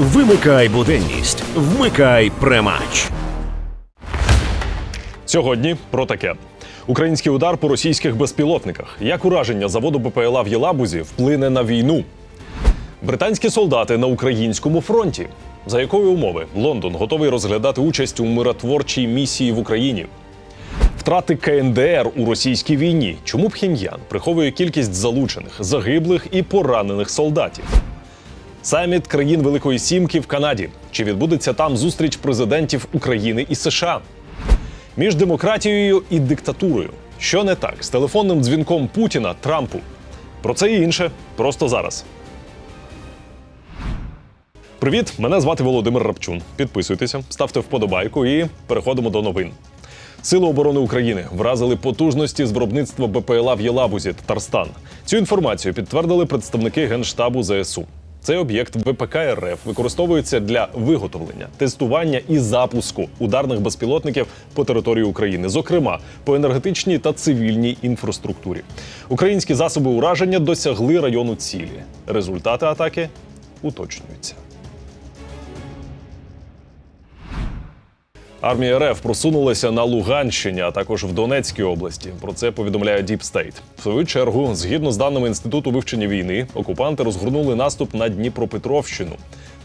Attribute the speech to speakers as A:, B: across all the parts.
A: Вимикай буденність, вмикай премач.
B: Сьогодні про таке. Український удар по російських безпілотниках. Як ураження заводу БПЛА в Єлабузі вплине на війну? Британські солдати на українському фронті. За якої умови Лондон готовий розглядати участь у миротворчій місії в Україні? Втрати КНДР у російській війні. Чому Пхеньян приховує кількість залучених, загиблих і поранених солдатів? Саміт країн Великої Сімки в Канаді. Чи відбудеться там зустріч президентів України і США? Між демократією і диктатурою. Що не так з телефонним дзвінком Путіна Трампу? Про це і інше просто зараз. Привіт, мене звати Володимир Рапчун. Підписуйтеся, ставте вподобайку і переходимо до новин. Сили оборони України вразили потужності з виробництва БПЛА в Єлабузі, Татарстан. Цю інформацію підтвердили представники Генштабу ЗСУ. Цей об'єкт ВПК РФ використовується для виготовлення, тестування і запуску ударних безпілотників по території України, зокрема по енергетичній та цивільній інфраструктурі. Українські засоби ураження досягли району цілі. Результати атаки уточнюються. Армія РФ просунулася на Луганщині, а також в Донецькій області. Про це повідомляє Deep State. В свою чергу, згідно з даними інституту вивчення війни, окупанти розгорнули наступ на Дніпропетровщину.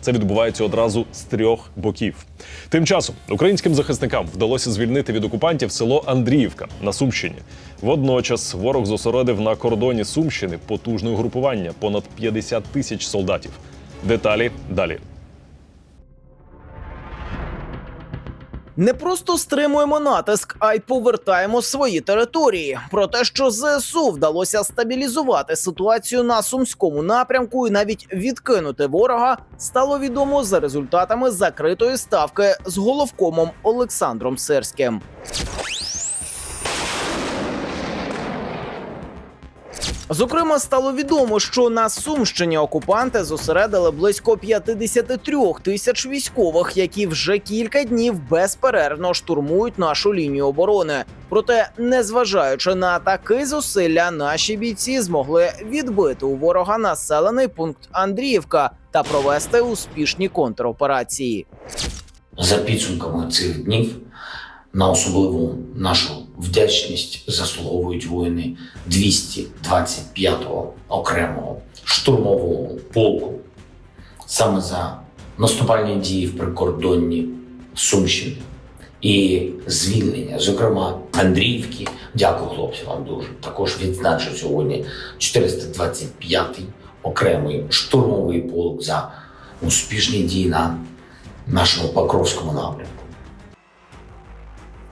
B: Це відбувається одразу з трьох боків. Тим часом українським захисникам вдалося звільнити від окупантів село Андріївка на Сумщині. Водночас ворог зосередив на кордоні Сумщини потужне угрупування понад 50 тисяч солдатів. Деталі далі.
C: Не просто стримуємо натиск, а й повертаємо свої території. Про те, що ЗСУ вдалося стабілізувати ситуацію на сумському напрямку і навіть відкинути ворога, стало відомо за результатами закритої ставки з головкомом Олександром Сирським. Зокрема, стало відомо, що на Сумщині окупанти зосередили близько 53 тисяч військових, які вже кілька днів безперервно штурмують нашу лінію оборони. Проте, незважаючи на такі зусилля, наші бійці змогли відбити у ворога населений пункт Андріївка та провести успішні контроперації.
D: За підсумками цих днів на особливу нашу вдячність заслуговують воїни 225-го окремого штурмового полку. Саме за наступальні дії в прикордонні Сумщини і звільнення, зокрема Андріївки. Дякую, хлопці, вам дуже. Також відзначу сьогодні 425-й окремий штурмовий полк за успішні дії на нашому Покровському напрямку.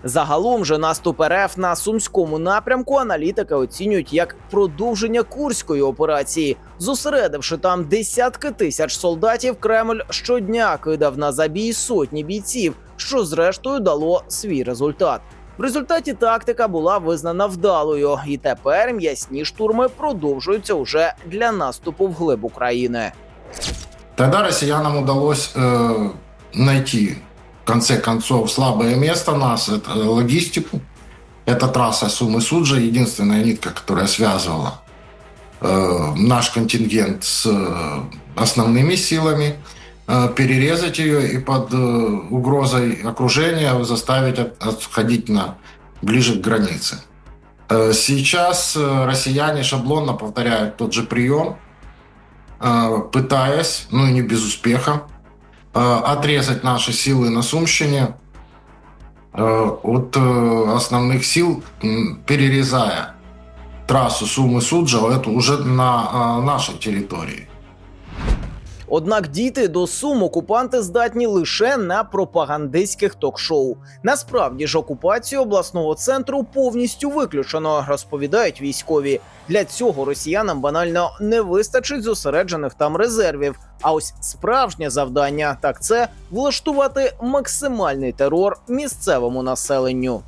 C: Загалом же наступ РФ на сумському напрямку аналітики оцінюють як продовження курської операції, зосередивши там десятки тисяч солдатів. Кремль щодня кидав на забій сотні бійців, що зрештою дало свій результат. В результаті тактика була визнана вдалою, і тепер м'ясні штурми продовжуються уже для наступу вглиб України.
E: Тогда россиянам удалось э, найти, в конце концов, слабое место нас, это логистику. Это трасса Сумы-Суджа, единственная нитка, которая связывала э, наш контингент с э, основными силами, э, перерезать ее и под э, угрозой окружения заставить от- отходить на, ближе к границе. Э, Сейчас э, россияне шаблонно повторяют тот же прием, э, пытаясь, ну и не без успеха, отрезать наши силы на Сумщине э, от э, основных сил, м, перерезая трассу Сумы-Суджа, это уже на э, нашей территории.
C: Однак дійти до сум окупанти здатні лише на пропагандистських ток-шоу. Насправді ж окупацію обласного центру повністю виключено, розповідають військові. Для цього росіянам банально не вистачить зосереджених там резервів. А ось справжнє завдання так це влаштувати максимальний терор місцевому населенню.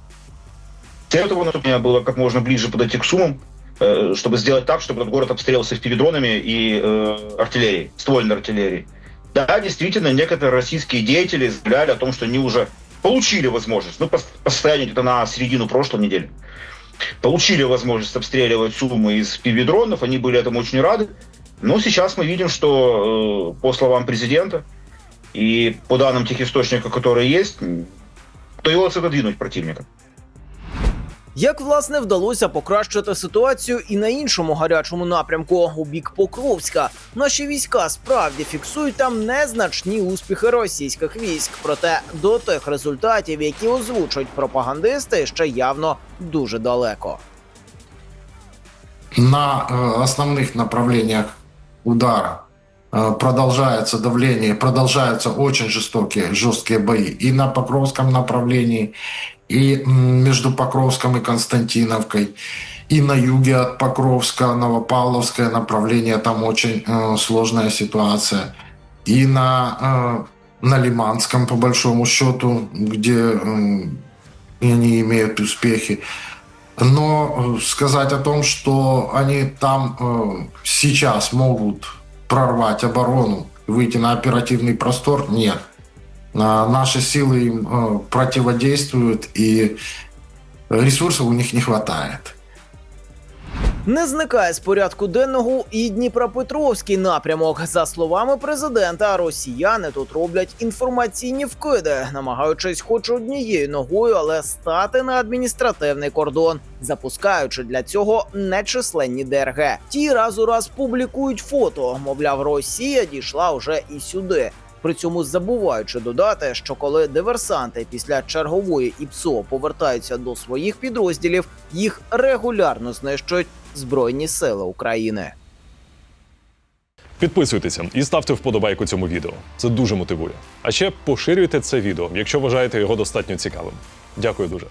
F: Цель этого наступления было как можно ближе подойти к Сумам, э, чтобы сделать так, чтобы этот город обстрелялся впивидронами и э, артиллерией, ствольной артиллерией. Да, действительно, некоторые российские деятели заявляли о том, что они уже получили возможность, ну, по, по состоянию это на середину прошлой недели, получили возможность обстреливать Сумы из пивидронов, они были этому очень рады. Но сейчас мы видим, что, э, по словам президента, И по данным тех источников, которые есть, удается отодвинуть противника.
C: Як власне вдалося покращити ситуацію і на іншому гарячому напрямку у бік Покровська, наші війська справді фіксують там незначні успіхи російських військ. Проте до тих результатів, які озвучують пропагандисти, ще явно дуже далеко.
E: На э, основных направлениях удара э, продолжается давление, продолжаются очень жестокие, жесткие бои и на Покровском направлении, и между Покровском и Константиновкой, и на юге от Покровска, Новопавловское направление, там очень э, сложная ситуация, и на, э, на Лиманском, по большому счету, где э, они имеют успехи. Но э, сказать о том, что они там э, сейчас могут прорвать оборону, выйти на оперативный простор, нет. А наши силы им э, противодействуют, и ресурсов у них не хватает.
C: Не зникає з порядку денного і Дніпропетровський напрямок. За словами президента, росіяни тут роблять інформаційні вкиди, намагаючись хоч однією ногою, але стати на адміністративний кордон, запускаючи для цього нечисленні ДРГ. Ті раз у раз публікують фото. Мовляв, Росія дійшла вже і сюди. При цьому забуваючи додати, що коли диверсанти після чергової ІПСО повертаються до своїх підрозділів, їх регулярно знищують Збройні Сили України.
B: Підписуйтеся і ставте вподобайку цьому відео. Це дуже мотивує. А ще поширюйте це відео, якщо вважаєте його достатньо цікавим. Дякую дуже.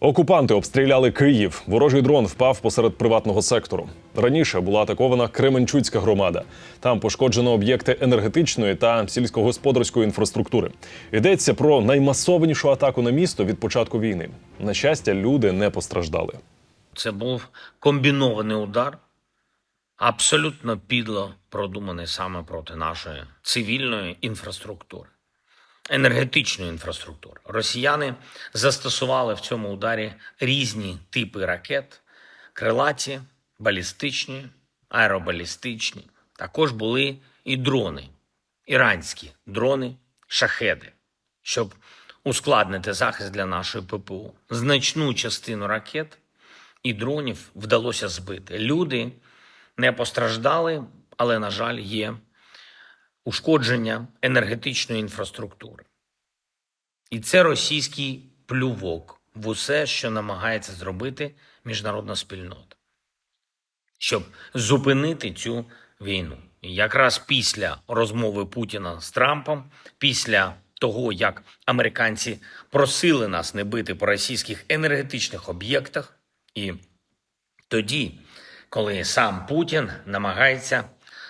B: Окупанти обстріляли Київ. Ворожий дрон впав посеред приватного сектору. Раніше була атакована Кременчуцька громада. Там пошкоджено об'єкти енергетичної та сільськогосподарської інфраструктури. Йдеться про наймасованішу атаку на місто від початку війни. На щастя, люди не постраждали.
G: Це був комбінований удар, абсолютно підло продуманий саме проти нашої цивільної інфраструктури, енергетичної інфраструктури. Росіяни застосували в цьому ударі різні типи ракет: крилаті, балістичні, аеробалістичні. Також були і дрони, іранські дрони, шахеди, щоб ускладнити захист для нашої ППУ. Значну частину ракет і дронів вдалося збити. Люди не постраждали, але, на жаль, є ушкодження енергетичної інфраструктури. І це російський плювок в усе, що намагається зробити міжнародна спільнота, щоб зупинити цю війну. І якраз після розмови Путіна з Трампом, після того, як американці просили нас не бити по російських енергетичних об'єктах, і тоді, коли сам Путін намагається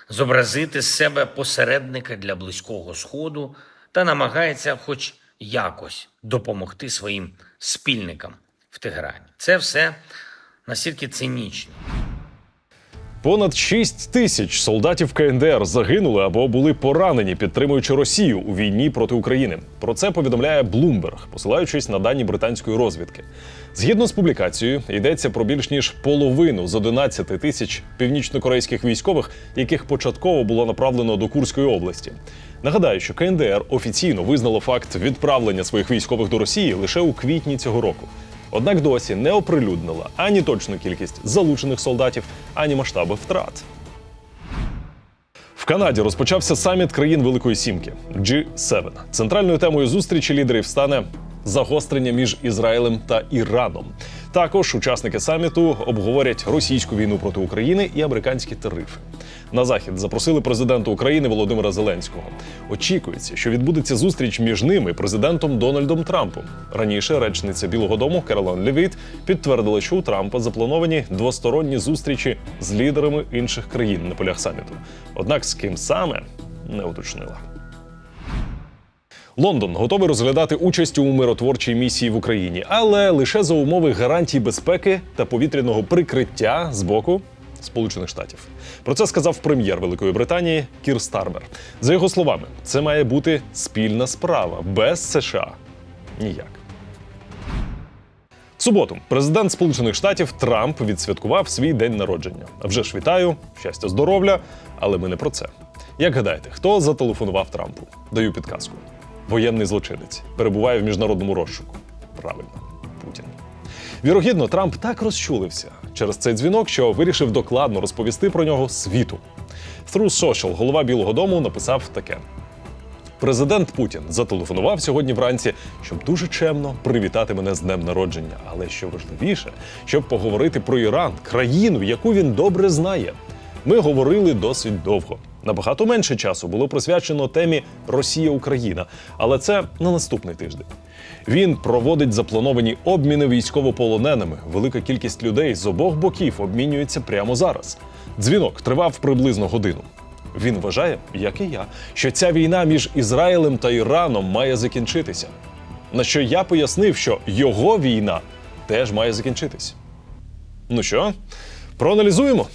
G: зобразити з себе посередника для близького сходу та намагається, хоч якось, допомогти своїм спільникам в Тегерані. Це все настільки цинічно.
B: Понад 6 тисяч солдатів КНДР загинули або були поранені, підтримуючи Росію у війні проти України. Про це повідомляє Bloomberg, посилаючись на дані британської розвідки. Згідно з публікацією, йдеться про більш ніж половину з 11 тисяч північнокорейських військових, яких початково було направлено до Курської області. Нагадаю, що КНДР офіційно визнало факт відправлення своїх військових до Росії лише у квітні цього року. Однак досі не оприлюднила ані точну кількість залучених солдатів, ані масштаби втрат. В Канаді розпочався саміт країн Великої Сімки G7. Центральною темою зустрічі лідерів стане загострення між Ізраїлем та Іраном. Також учасники саміту обговорять російську війну проти України і американські тарифи. На захід запросили президента України Володимира Зеленського. Очікується, що відбудеться зустріч між ними президентом Дональдом Трампом. Раніше речниця Білого Дому Керолан Левіт підтвердила, що у Трампа заплановані двосторонні зустрічі з лідерами інших країн на полях саміту. Однак з ким саме не уточнила. Лондон готовий розглядати участь у миротворчій місії в Україні, але лише за умови гарантій безпеки та повітряного прикриття з боку Сполучених Штатів. Про це сказав прем'єр Великої Британії Кір Стармер. За його словами, це має бути спільна справа без США. Ніяк. В суботу президент Сполучених Штатів Трамп відсвяткував свій день народження. Вже ж вітаю, щастя, здоров'я, але ми не про це. Як гадаєте, хто зателефонував Трампу? Даю підказку. Воєнний злочинець перебуває в міжнародному розшуку. Правильно, Путін. Вірогідно, Трамп так розчулився через цей дзвінок, що вирішив докладно розповісти про нього світу. Through Social голова Білого Дому написав таке: Президент Путін зателефонував сьогодні вранці, щоб дуже чемно привітати мене з днем народження. Але що важливіше, щоб поговорити про Іран, країну, яку він добре знає. Ми говорили досить довго. Набагато менше часу було присвячено темі Росія-Україна, але це на наступний тиждень. Він проводить заплановані обміни військовополоненими. Велика кількість людей з обох боків обмінюється прямо зараз. Дзвінок тривав приблизно годину. Він вважає, як і я, що ця війна між Ізраїлем та Іраном має закінчитися. На що я пояснив, що його війна теж має закінчитись. Ну що, проаналізуємо?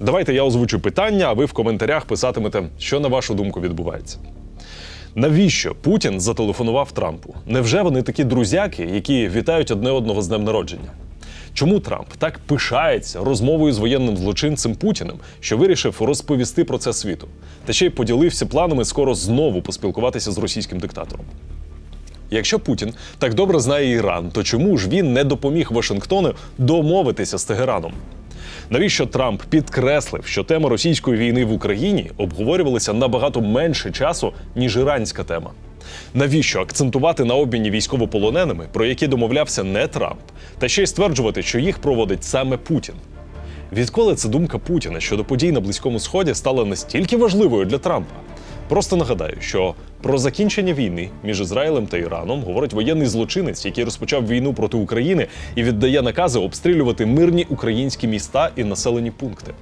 B: Давайте я озвучу питання, а ви в коментарях писатимете, що на вашу думку відбувається. Навіщо Путін зателефонував Трампу? Невже вони такі друзяки, які вітають одне одного з днем народження? Чому Трамп так пишається розмовою з воєнним злочинцем Путіним, що вирішив розповісти про це світу? Та ще й поділився планами скоро знову поспілкуватися з російським диктатором. Якщо Путін так добре знає Іран, то чому ж він не допоміг Вашингтону домовитися з Тегераном? Навіщо Трамп підкреслив, що тема російської війни в Україні обговорювалася набагато менше часу, ніж іранська тема? Навіщо акцентувати на обміні військовополоненими, про які домовлявся не Трамп, та ще й стверджувати, що їх проводить саме Путін? Відколи ця думка Путіна щодо подій на Близькому Сході стала настільки важливою для Трампа? Просто нагадаю, що про закінчення війни між Ізраїлем та Іраном говорить воєнний злочинець, який розпочав війну проти України і віддає накази обстрілювати мирні українські міста і населені пункти.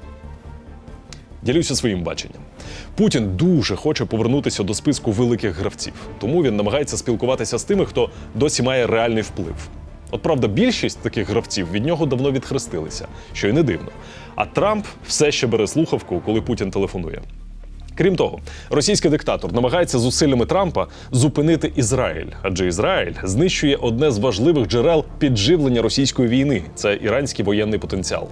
B: Ділюся своїм баченням. Путін дуже хоче повернутися до списку великих гравців, тому він намагається спілкуватися з тими, хто досі має реальний вплив. От правда, більшість таких гравців від нього давно відхрестилися, що й не дивно. А Трамп все ще бере слухавку, коли Путін телефонує. Крім того, російський диктатор намагається зусиллями Трампа зупинити Ізраїль, адже Ізраїль знищує одне з важливих джерел підживлення російської війни це іранський воєнний потенціал.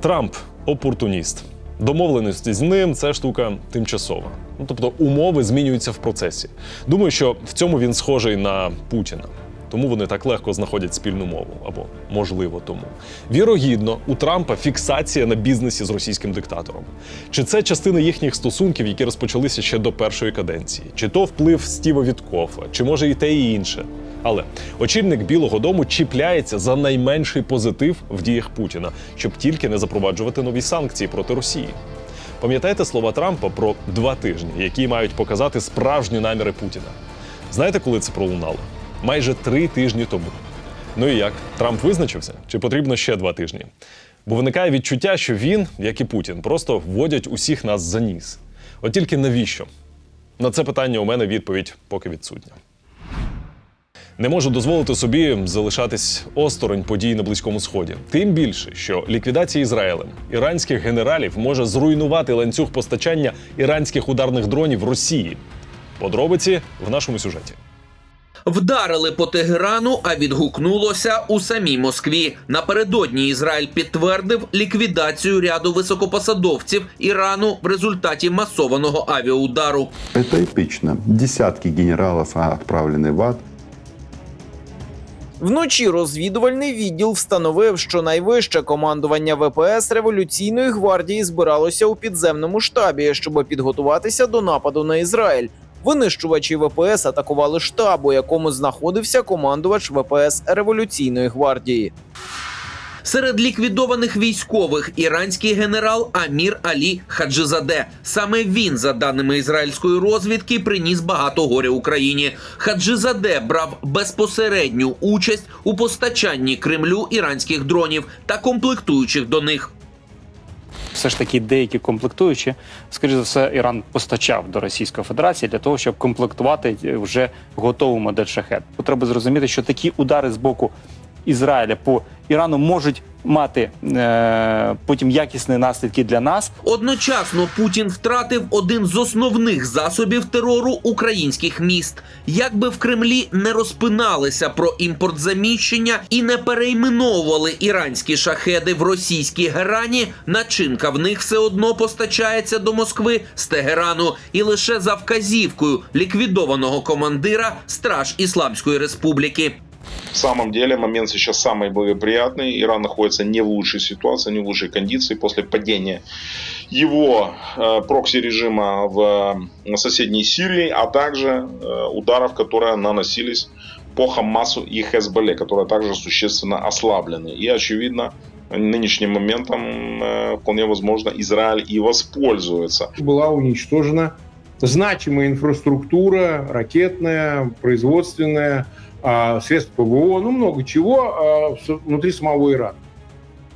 B: Трамп опортуніст. Домовленості з ним це штука тимчасова. Ну тобто умови змінюються в процесі. Думаю, що в цьому він схожий на Путіна. Тому вони так легко знаходять спільну мову, або можливо тому. Вірогідно, у Трампа фіксація на бізнесі з російським диктатором. Чи це частина їхніх стосунків, які розпочалися ще до першої каденції, чи то вплив Стіва Віткофа, чи може і те, і інше. Але очільник Білого Дому чіпляється за найменший позитив в діях Путіна, щоб тільки не запроваджувати нові санкції проти Росії. Пам'ятаєте слова Трампа про два тижні, які мають показати справжні наміри Путіна? Знаєте, коли це пролунало? Майже три тижні тому. Ну і як? Трамп визначився? Чи потрібно ще два тижні? Бо виникає відчуття, що він, як і Путін, просто вводять усіх нас за ніс. От тільки навіщо? На це питання у мене відповідь поки відсутня. Не можу дозволити собі залишатись осторонь подій на Близькому Сході. Тим більше, що ліквідація Ізраїлем іранських генералів може зруйнувати ланцюг постачання іранських ударних дронів Росії. Подробиці в нашому сюжеті
H: Вдарили по Тегерану, а відгукнулося у самій Москві. Напередодні Ізраїль підтвердив ліквідацію ряду високопосадовців Ірану в результаті масованого авіаудару.
I: Это эпично. Десятки генералов отправлены в ад.
C: Вночі розвідувальний відділ встановив, що найвище командування ВПС революційної гвардії збиралося у підземному штабі, щоб підготуватися до нападу на Ізраїль. Винищувачі ВПС атакували штаб, у якому знаходився командувач ВПС революційної гвардії.
H: Серед ліквідованих військових іранський генерал Амір Алі Хаджизаде. Саме він, за даними ізраїльської розвідки, приніс багато горя Україні. Хаджизаде брав безпосередню участь у постачанні Кремлю іранських дронів та комплектуючих до них.
J: Все ж таки деякі комплектуючі, скоріш за все, Іран постачав до Російської Федерації для того, щоб комплектувати вже готову модель шахет. Треба зрозуміти, що такі удари з боку Ізраїля по Ірану можуть мати е, потім якісні наслідки для нас.
H: Одночасно Путін втратив один з основних засобів терору українських міст. Якби в Кремлі не розпиналися про імпорт заміщення і не перейменовували іранські шахеди в російські герані, начинка в них все одно постачається до Москви з Тегерану і лише за вказівкою ліквідованого командира Страж Ісламської Республіки.
K: В самом деле момент сейчас самый благоприятный. Иран находится не в лучшей ситуации, не в лучшей кондиции после падения его э, прокси-режима в э, соседней Сирии, а также э, ударов, которые наносились по Хамасу и Хезболле, которые также существенно ослаблены. И, очевидно, нынешним моментом э, вполне возможно Израиль и воспользуется.
L: была уничтожена значимая инфраструктура, ракетная, производственная, средств ПВО, ну много чего а, с- внутри самого Ирана.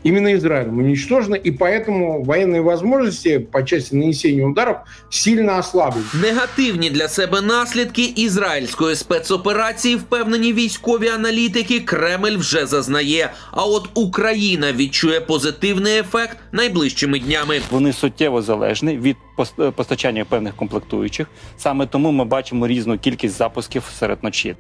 L: Именно Израилем уничтожено, и поэтому военные возможности по части нанесения ударов сильно ослаблены.
H: Негативні для себе наслідки ізраїльської спецоперації, впевнені військові аналітики, Кремль вже зазнає. А от Україна відчує позитивний ефект найближчими днями.
J: Вони суттєво залежні від пос- е, постачання певних комплектуючих. Саме тому ми бачимо різну кількість запусків серед ночі.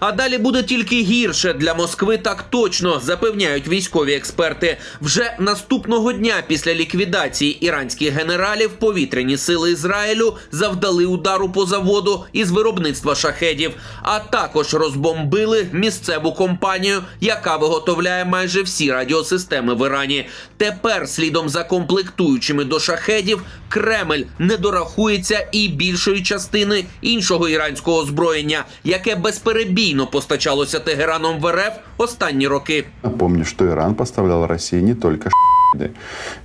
H: А далі буде тільки гірше для Москви. Так точно запевняють військові експерти. Вже наступного дня після ліквідації іранських генералів повітряні сили Ізраїлю завдали удару по заводу із виробництва шахедів, а також розбомбили місцеву компанію, яка виготовляє майже всі радіосистеми в Ірані. Тепер, слідом за комплектуючими до шахедів, Кремль не дорахується і більшої частини іншого іранського озброєння, яке безперебійно постачалося Тегераном в РФ останні роки.
I: Напомню, что Иран поставлял России не только «Шахеды»,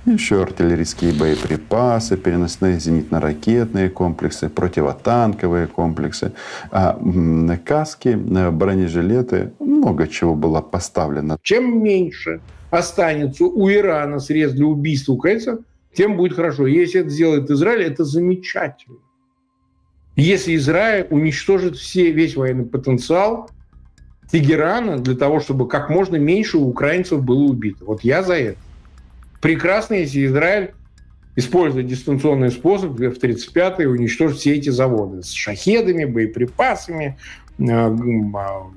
I: еще артиллерийские боеприпасы, переносные зенитно-ракетные комплексы, противотанковые комплексы, а, м, каски, э, бронежилеты, много чего было поставлено.
L: Чем меньше останется у Ирана средств для убийства украинцев, тем будет хорошо. Если это сделает Израиль, это замечательно. Если Израиль уничтожит все, весь военный потенциал Тегерана для того, чтобы как можно меньше украинцев было убито. Вот я за это. Прекрасно, если Израиль использует дистанционный способ F-35 и уничтожит все эти заводы с шахедами, боеприпасами, э, а,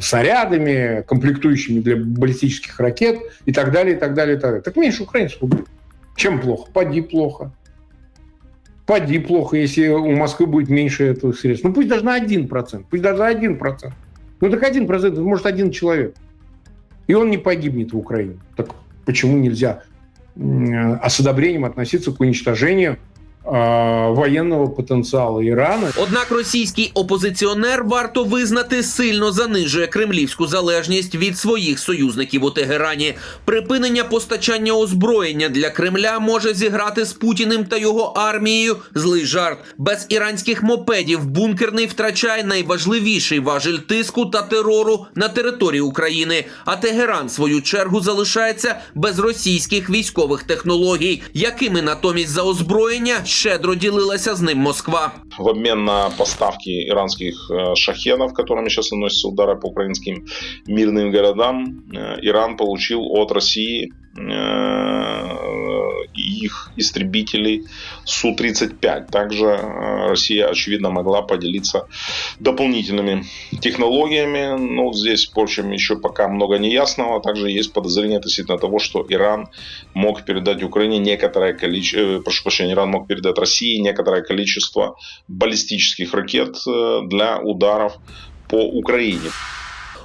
L: снарядами, комплектующими для баллистических ракет и так далее, и так далее, и так далее. Так меньше украинцев убьют. Чем плохо? Поди плохо. Поди плохо, если у Москвы будет меньше этого средств. Ну пусть даже на 1%, пусть даже на 1%. Ну так 1%, это может один человек. И он не погибнет в Украине. Так почему нельзя а с одобрением относиться к уничтожению военного потенциала Ирана?
H: Однак російський опозиціонер варто визнати сильно занижує кремлівську залежність від своїх союзників у Тегерані. Припинення постачання озброєння для Кремля може зіграти з Путіним та його армією злий жарт. Без іранських мопедів бункерний втрачає найважливіший важель тиску та терору на території України. А Тегеран, в свою чергу, залишається без російських військових технологій, якими натомість за озброєння щедро ділилася з ним Москва.
K: в обмен на поставки иранских э, шахедов, которыми сейчас наносятся удары по украинским мирным городам, э, Иран получил от России э, Их истребителей Су-35. Также э, Россия, очевидно, могла поделиться дополнительными технологиями. Но здесь, впрочем, еще пока много неясного. Также есть подозрение относительно того, что Иран мог передать Украине некоторое количество, прошу прощения, Иран мог передать России некоторое количество баллистических ракет э, для ударов по Украине.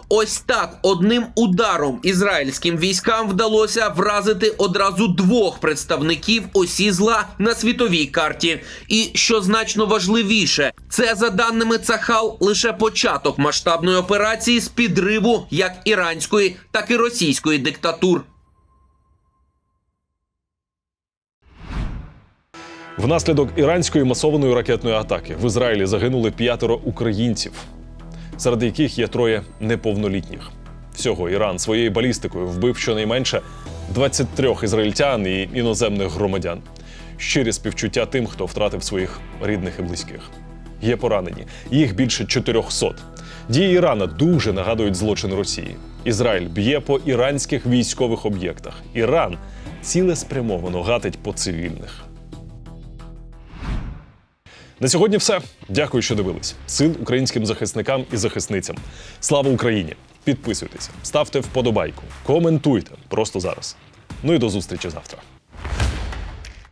H: Ось так одним ударом ізраїльським військам вдалося вразити одразу двох представників осі зла на світовій карті. І що значно важливіше, це за даними Цахал лише початок масштабної операції з підриву як іранської, так і російської диктатур.
B: Внаслідок іранської масованої ракетної атаки в Ізраїлі загинули п'ятеро українців, серед яких є троє неповнолітніх. Всього Іран своєю балістикою вбив щонайменше 23 ізраїльтян і іноземних громадян. Щирі співчуття тим, хто втратив своїх рідних і близьких. Є поранені, їх більше 400. Дії Ірана дуже нагадують злочин Росії. Ізраїль б'є по іранських військових об'єктах. Іран цілеспрямовано гатить по цивільних. На сьогодні все. Дякую, що дивились. Сил українським захисникам і захисницям. Слава Україні! Підписуйтесь, ставте вподобайку, коментуйте просто зараз. Ну і до зустрічі завтра.